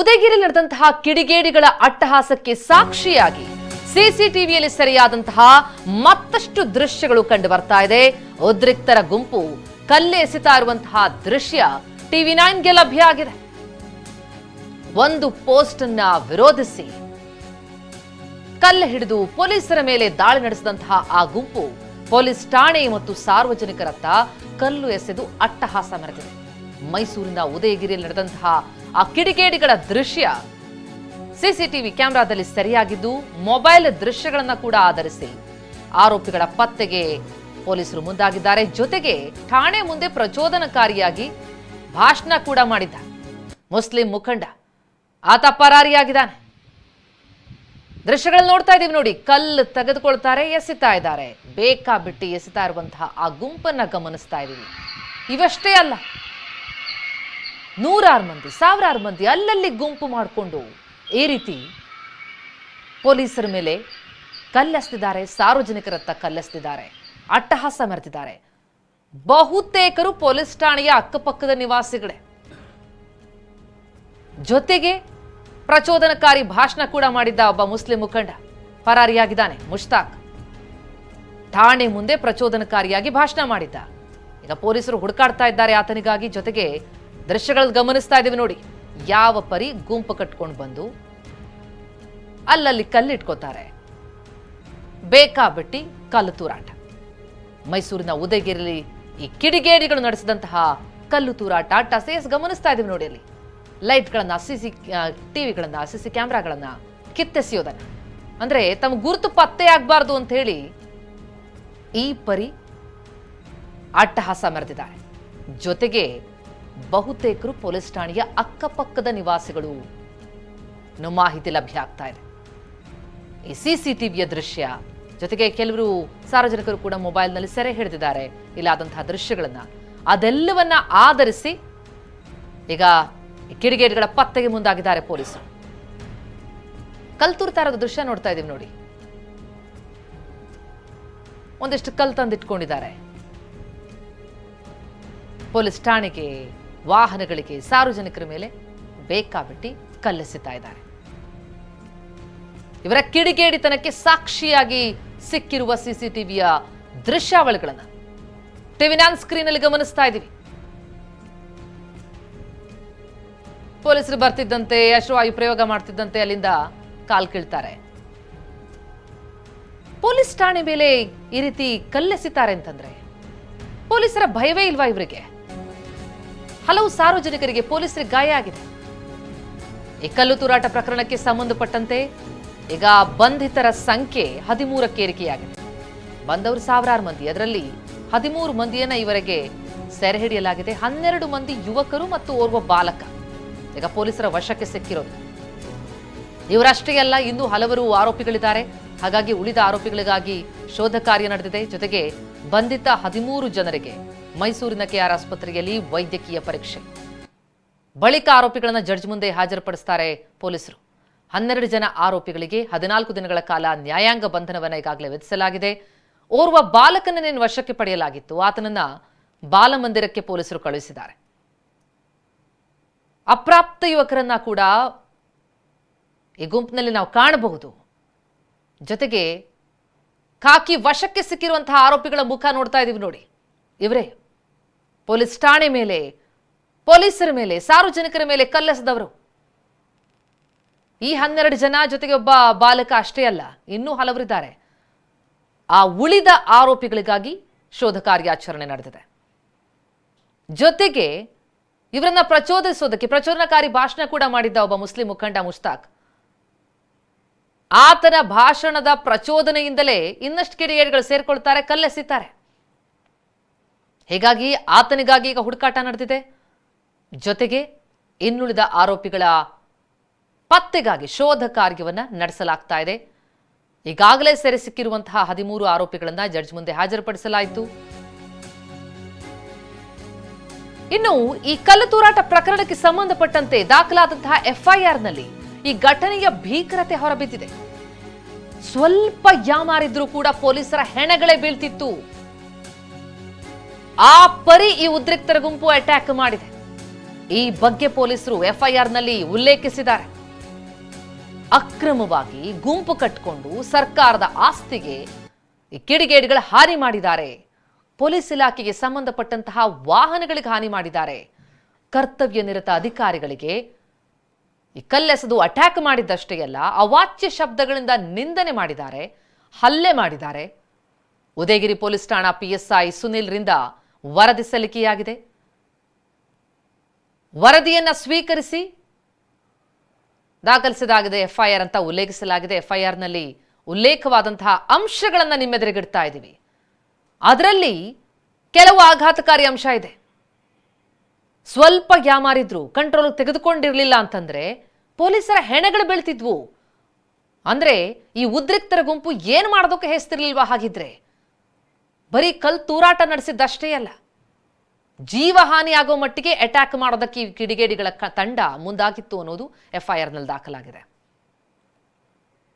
ಉದಯಗಿರಿ ನಡೆದಂತಹ ಕಿಡಿಗೇಡಿಗಳ ಅಟ್ಟಹಾಸಕ್ಕೆ ಸಾಕ್ಷಿಯಾಗಿ ಸಿಸಿಟಿವಿಯಲ್ಲಿ ಸೆರೆಯಾದಂತಹ ಮತ್ತಷ್ಟು ದೃಶ್ಯಗಳು ಕಂಡು ಬರ್ತಾ ಇದೆ. ಉದ್ರಿಕ್ತರ ಗುಂಪು ಕಲ್ಲೆ ಎಸೆತಾ ಇರುವಂತಹ ದೃಶ್ಯ ಟಿವಿ ನೈನ್ಗೆ ಲಭ್ಯ ಆಗಿದೆ. ಒಂದು ಪೋಸ್ಟ್ ಅನ್ನ ವಿರೋಧಿಸಿ ಕಲ್ಲು ಹಿಡಿದು ಪೊಲೀಸರ ಮೇಲೆ ದಾಳಿ ನಡೆಸಿದಂತಹ ಆ ಗುಂಪು ಪೊಲೀಸ್ ಠಾಣೆ ಮತ್ತು ಸಾರ್ವಜನಿಕರತ್ತ ಕಲ್ಲು ಎಸೆದು ಅಟ್ಟಹಾಸ ಮೆರೆದಿದೆ ಮೈಸೂರಿನ ಉದಯಗಿರಿಯಲ್ಲಿ ನಡೆದಂತಹ ಆ ಕಿಡಿಗೇಡಿಗಳ ದೃಶ್ಯ. ಸಿಸಿಟಿವಿ ಕ್ಯಾಮೆರಾದಲ್ಲಿ ಸರಿಯಾಗಿದ್ದು, ಮೊಬೈಲ್ ದೃಶ್ಯಗಳನ್ನ ಕೂಡ ಆಧರಿಸಿ ಆರೋಪಿಗಳ ಪತ್ತೆಗೆ ಪೊಲೀಸರು ಮುಂದಾಗಿದ್ದಾರೆ. ಜೊತೆಗೆ ಠಾಣೆ ಮುಂದೆ ಪ್ರಚೋದನಕಾರಿಯಾಗಿ ಭಾಷಣ ಕೂಡ ಮಾಡಿದ್ದ ಮುಸ್ಲಿಂ ಮುಖಂಡ ಆತ ಪರಾರಿಯಾಗಿದ್ದಾನೆ. ದೃಶ್ಯಗಳಲ್ಲಿ ನೋಡ್ತಾ ಇದೀವಿ ನೋಡಿ, ಕಲ್ಲು ತೆಗೆದುಕೊಳ್ತಾರೆ, ಎಸಿತಾ ಇದ್ದಾರೆ. ಬೇಕಾ ಬಿಟ್ಟು ಎಸಿತಾ ಇರುವಂತಹ ಆ ಗುಂಪನ್ನ ಗಮನಿಸ್ತಾ ಇದ್ದೀವಿ. ಇವಷ್ಟೇ ಅಲ್ಲ ನೂರಾರು ಮಂದಿ, ಸಾವಿರಾರು ಮಂದಿ ಅಲ್ಲಲ್ಲಿ ಗುಂಪು ಮಾಡಿಕೊಂಡು ಈ ರೀತಿ ಪೊಲೀಸರ ಮೇಲೆ ಕಲ್ಲೆಸ್ತಿದ್ದಾರೆ ಸಾರ್ವಜನಿಕರತ್ತ ಕಲ್ಲೆಸ್ತಿದ್ದಾರೆ ಅಟ್ಟಹಾಸ ಮೆರೆದಿದ್ದಾರೆ ಬಹುತೇಕರು ಪೊಲೀಸ್ ಠಾಣೆಯ ಅಕ್ಕಪಕ್ಕದ ನಿವಾಸಿಗಳೇ. ಜೊತೆಗೆ ಪ್ರಚೋದನಕಾರಿ ಭಾಷಣ ಕೂಡ ಮಾಡಿದ್ದ ಒಬ್ಬ ಮುಸ್ಲಿಂ ಮುಖಂಡ ಪರಾರಿಯಾಗಿದ್ದಾನೆ, ಮುಷ್ತಾಕ್. ಠಾಣೆ ಮುಂದೆ ಪ್ರಚೋದನಕಾರಿಯಾಗಿ ಭಾಷಣ ಮಾಡಿದ್ದ. ಈಗ ಪೊಲೀಸರು ಹುಡುಕಾಡ್ತಾ ಇದ್ದಾರೆ ಆತನಿಗಾಗಿ, ಜೊತೆಗೆ ದೃಶ್ಯಗಳು ಗಮನಿಸ್ತಾ ಇದೀವಿ ನೋಡಿ. ಯಾವ ಪರಿ ಗುಂಪು ಕಟ್ಕೊಂಡು ಬಂದು ಅಲ್ಲಲ್ಲಿ ಕಲ್ಲಿಟ್ಕೋತಾರೆ. ಬೇಕಾಬಿಟ್ಟಿ ಕಲ್ಲು ತೂರಾಟ. ಮೈಸೂರಿನ ಉದಯಗಿರಿಲಿ ಈ ಕಿಡಿಗೇಡಿಗಳು ನಡೆಸಿದಂತಹ ಕಲ್ಲು ತೂರಾಟ ಟಸೇಸ್ ಗಮನಿಸ್ತಾ ಇದೀವಿ ನೋಡಿ ಅಲ್ಲಿ. ಲೈಟ್ಗಳನ್ನ, ಸಿಸಿ ಟಿವಿಗಳನ್ನ ಸಿ ಕ್ಯಾಮ್ರಾಗಳನ್ನ ಕಿತ್ತೆಸೆಯೋದನ್ನ. ಅಂದ್ರೆ ತಮ್ಮ ಗುರುತು ಪತ್ತೆ ಆಗ್ಬಾರ್ದು ಅಂತ ಹೇಳಿ ಈ ಪರಿ ಅಟ್ಟಹಾಸ ಮೆರೆದಿದ್ದಾರೆ. ಜೊತೆಗೆ ಬಹುತೇಕರು ಪೊಲೀಸ್ ಠಾಣೆಯ ಅಕ್ಕಪಕ್ಕದ ನಿವಾಸಿಗಳು. ಮಾಹಿತಿ ಲಭ್ಯ ಆಗ್ತಾ ಇದೆ. ಈ ಸಿಸಿಟಿವಿಯ ದೃಶ್ಯ. ಜೊತೆಗೆ ಕೆಲವರು ಸಾರ್ವಜನಿಕರು ಕೂಡ ಮೊಬೈಲ್ನಲ್ಲಿ ಸೆರೆ ಹಿಡಿದಿದ್ದಾರೆ. ಇಲ್ಲಾದಂತಹ ದೃಶ್ಯಗಳನ್ನ. ಅದೆಲ್ಲವನ್ನ ಆಧರಿಸಿ ಈಗ ಕಿಡಿಗೇಡ್ಗಳ ಪತ್ತೆಗೆ ಮುಂದಾಗಿದ್ದಾರೆ ಪೊಲೀಸರು. ಕಲ್ ತುರ್ತಾ ಇರೋದು ದೃಶ್ಯ ನೋಡ್ತಾ ಇದೀವಿ ನೋಡಿ. ಒಂದಿಷ್ಟು ಕಲ್ ತಂದಿಟ್ಕೊಂಡಿದ್ದಾರೆ. ಪೊಲೀಸ್ ಠಾಣೆಗೆ ವಾಹನಗಳಿಗೆ ಸಾರ್ವಜನಿಕರ ಮೇಲೆ ಬೇಕಾಬಿಟ್ಟಿ ಕಲ್ಲೆಸಿತಾ ಇದ್ದಾರೆ. ಇವರ ಕಿಡಿಗೇಡಿತನಕ್ಕೆ ಸಾಕ್ಷಿಯಾಗಿ ಸಿಕ್ಕಿರುವ ಸಿಸಿಟಿವಿಯ ದೃಶ್ಯಾವಳಿಗಳನ್ನು ಟಿವಿ ನಾನ್ ಸ್ಕ್ರೀನ್ ಅಲ್ಲಿ ಗಮನಿಸ್ತಾ ಇದ್ದೀವಿ. ಪೊಲೀಸರು ಬರ್ತಿದ್ದಂತೆ, ಅಶ್ರುವಾಯು ಪ್ರಯೋಗ ಮಾಡ್ತಿದ್ದಂತೆ ಅಲ್ಲಿಂದ ಕಾಲ್ ಕೀಳ್ತಾರೆ. ಪೊಲೀಸ್ ಠಾಣೆ ಮೇಲೆ ಈ ರೀತಿ ಕಲ್ಲೆಸಿತಾರೆ ಅಂತಂದ್ರೆ ಪೊಲೀಸರ ಭಯವೇ ಇಲ್ವಾ ಇವರಿಗೆ? ಹಲವು ಸಾರ್ವಜನಿಕರಿಗೆ ಪೊಲೀಸರಿಗೆ ಗಾಯ ಆಗಿದೆ ಈ ಕಲ್ಲು ತೂರಾಟ ಪ್ರಕರಣಕ್ಕೆ ಸಂಬಂಧಪಟ್ಟಂತೆ ಈಗ ಬಂಧಿತರ ಸಂಖ್ಯೆ ಹದಿಮೂರಕ್ಕೆ ಏರಿಕೆಯಾಗಿದೆ. ಬಂದವರು ಸಾವಿರಾರು ಮಂದಿ. ಅದರಲ್ಲಿ ಹದಿಮೂರು ಮಂದಿಯನ್ನ ಇವರೆಗೆ ಸೆರೆ ಹಿಡಿಯಲಾಗಿದೆ. ಹನ್ನೆರಡು ಮಂದಿ ಯುವಕರು ಮತ್ತು ಓರ್ವ ಬಾಲಕ. ಈಗ ಪೊಲೀಸರ ವಶಕ್ಕೆ ಸಿಕ್ಕಿರೋದು. ಇವರಷ್ಟೇ ಅಲ್ಲ, ಇನ್ನೂ ಹಲವರು ಆರೋಪಿಗಳಿದ್ದಾರೆ. ಹಾಗಾಗಿ ಉಳಿದ ಆರೋಪಿಗಳಿಗಾಗಿ ಶೋಧ ಕಾರ್ಯ ನಡೆದಿದೆ. ಜೊತೆಗೆ ಬಂಧಿತ ಹದಿಮೂರು ಜನರಿಗೆ ಮೈಸೂರಿನ ಕೆಆರ್ ಆಸ್ಪತ್ರೆಯಲ್ಲಿ ವೈದ್ಯಕೀಯ ಪರೀಕ್ಷೆ. ಬಳಿಕ ಆರೋಪಿಗಳನ್ನು ಜಡ್ಜ್ ಮುಂದೆ ಹಾಜರುಪಡಿಸ್ತಾರೆ ಪೊಲೀಸರು. ಹನ್ನೆರಡು ಜನ ಆರೋಪಿಗಳಿಗೆ ಹದಿನಾಲ್ಕು ದಿನಗಳ ಕಾಲ ನ್ಯಾಯಾಂಗ ಬಂಧನವನ್ನು ಈಗಾಗಲೇ ವಿಧಿಸಲಾಗಿದೆ. ಓರ್ವ ಬಾಲಕನನ್ನೇನು ವಶಕ್ಕೆ ಪಡೆಯಲಾಗಿತ್ತು. ಆತನನ್ನ ಬಾಲಮಂದಿರಕ್ಕೆ ಪೊಲೀಸರು ಕಳುಹಿಸಿದ್ದಾರೆ. ಅಪ್ರಾಪ್ತ ಯುವಕರನ್ನ ಕೂಡ ಈ ಗುಂಪಿನಲ್ಲಿ ನಾವು ಕಾಣಬಹುದು. ಜೊತೆಗೆ ಕಾಕಿ ವಶಕ್ಕೆ ಸಿಕ್ಕಿರುವಂತಹ ಆರೋಪಿಗಳ ಮುಖ ನೋಡ್ತಾ ಇದೀವಿ ನೋಡಿ. ಇವರೇ? ಪೊಲೀಸ್ ಠಾಣೆ ಮೇಲೆ, ಪೊಲೀಸರ ಮೇಲೆ, ಸಾರ್ವಜನಿಕರ ಮೇಲೆ ಕಲ್ಲೆಸದವರು. ಈ ಹನ್ನೆರಡು ಜನ ಜೊತೆಗೆ ಒಬ್ಬ ಬಾಲಕ ಅಷ್ಟೇ ಅಲ್ಲ, ಇನ್ನೂ ಹಲವರಿದ್ದಾರೆ. ಆ ಉಳಿದ ಆರೋಪಿಗಳಿಗಾಗಿ ಶೋಧ ಕಾರ್ಯಾಚರಣೆ ನಡೆದಿದೆ. ಜೊತೆಗೆ ಇವರನ್ನ ಪ್ರಚೋದಿಸೋದಕ್ಕೆ, ಪ್ರಚೋದನಕಾರಿ ಭಾಷಣ ಕೂಡ ಮಾಡಿದ್ದ ಒಬ್ಬ ಮುಸ್ಲಿಂ ಮುಖಂಡ ಮುಷ್ತಾಕ್ ಆತನ ಭಾಷಣದ ಪ್ರಚೋದನೆಯಿಂದಲೇ ಇನ್ನಷ್ಟು ಕಿಡಿಗೇಡಿಗಳು ಸೇರ್ಕೊಳ್ತಾರೆ, ಕಲ್ಲೆಸಿತಾರೆ. ಹೀಗಾಗಿ ಆತನಿಗಾಗಿ ಈಗ ಹುಡುಕಾಟ ನಡೆದಿದೆ. ಜೊತೆಗೆ ಇನ್ನುಳಿದ ಆರೋಪಿಗಳ ಪತ್ತೆಗಾಗಿ ಶೋಧ ಕಾರ್ಯವನ್ನ ನಡೆಸಲಾಗ್ತಾ ಇದೆ. ಈಗಾಗಲೇ ಸೆರೆ ಸಿಕ್ಕಿರುವಂತಹ ಹದಿಮೂರು ಆರೋಪಿಗಳನ್ನ ಜಡ್ಜ್ ಮುಂದೆ ಹಾಜರುಪಡಿಸಲಾಯಿತು. ಇನ್ನು ಈ ಕಲ್ಲು ತೂರಾಟ ಪ್ರಕರಣಕ್ಕೆ ಸಂಬಂಧಪಟ್ಟಂತೆ ದಾಖಲಾದಂತಹ ಎಫ್ಐಆರ್ನಲ್ಲಿ ಈ ಘಟನೆಯ ಭೀಕರತೆ ಹೊರಬಿದ್ದಿದೆ. ಸ್ವಲ್ಪ ಯಾಮಾರಿದ್ರೂ ಕೂಡ ಪೊಲೀಸರ ಹೆಣಗಳೇ ಬೀಳ್ತಿತ್ತು. ಆ ಪರಿ ಈ ಉದ್ರಿಕ್ತರ ಗುಂಪು ಅಟ್ಯಾಕ್ ಮಾಡಿದೆ. ಈ ಬಗ್ಗೆ ಪೊಲೀಸರು ಎಫ್ಐಆರ್ನಲ್ಲಿ ಉಲ್ಲೇಖಿಸಿದ್ದಾರೆ. ಅಕ್ರಮವಾಗಿ ಗುಂಪು ಕಟ್ಟಿಕೊಂಡು ಸರ್ಕಾರದ ಆಸ್ತಿಗೆ ಕಿಡಿಗೇಡಿಗಳ ಹಾನಿ ಮಾಡಿದ್ದಾರೆ. ಪೊಲೀಸ್ ಇಲಾಖೆಗೆ ಸಂಬಂಧಪಟ್ಟಂತಹ ವಾಹನಗಳಿಗೆ ಹಾನಿ ಮಾಡಿದ್ದಾರೆ. ಕರ್ತವ್ಯ ನಿರತ ಅಧಿಕಾರಿಗಳಿಗೆ ಈ ಕಲ್ಲೆಸೆದು ಅಟ್ಯಾಕ್ ಮಾಡಿದ್ದಷ್ಟೇ ಅಲ್ಲ, ಅವಾಚ್ಯ ಶಬ್ದಗಳಿಂದ ನಿಂದನೆ ಮಾಡಿದ್ದಾರೆ, ಹಲ್ಲೆ ಮಾಡಿದ್ದಾರೆ. ಉದಯಗಿರಿ ಪೊಲೀಸ್ ಠಾಣಾ ಪಿಎಸ್ಐ ಸುನಿಲ್ರಿಂದ ವರದಿ ಸಲ್ಲಿಕೆಯಾಗಿದೆ. ವರದಿಯನ್ನು ಸ್ವೀಕರಿಸಿ ದಾಖಲಿಸಿದಾಗಿದೆ ಎಫ್ಐಆರ್ ಅಂತ ಉಲ್ಲೇಖಿಸಲಾಗಿದೆ. ಎಫ್ಐಆರ್ನಲ್ಲಿ ಉಲ್ಲೇಖವಾದಂತಹ ಅಂಶಗಳನ್ನು ನಿಮ್ಮೆದುರಿಗಿಡ್ತಾ ಇದ್ದೀವಿ. ಅದರಲ್ಲಿ ಕೆಲವು ಆಘಾತಕಾರಿ ಅಂಶ ಇದೆ. ಸ್ವಲ್ಪ ಯಾಮಾರಿದ್ರು ಕಂಟ್ರೋಲ್ ತೆಗೆದುಕೊಂಡಿರಲಿಲ್ಲ ಅಂತಂದ್ರೆ ಪೊಲೀಸರ ಹೆಣಗಳು ಬೀಳ್ತಿದ್ವು. ಅಂದ್ರೆ ಈ ಉದ್ರಿಕ್ತರ ಗುಂಪು ಏನು ಮಾಡೋದಕ್ಕೆ ಹೆಸ್ತಿರ್ಲಿಲ್ವಾ ಹಾಗಿದ್ರೆ? ಬರೀ ಕಲ್ ತೂರಾಟ ನಡೆಸಿದ್ದಷ್ಟೇ ಅಲ್ಲ ಜೀವಹಾನಿ ಆಗೋ ಮಟ್ಟಿಗೆ ಅಟ್ಯಾಕ್ ಮಾಡೋದಕ್ಕೆ ಈ ಕಿಡಿಗೇಡಿಗಳ ತಂಡ ಮುಂದಾಗಿತ್ತು ಅನ್ನೋದು ಎಫ್ಐಆರ್ನಲ್ಲಿ ದಾಖಲಾಗಿದೆ.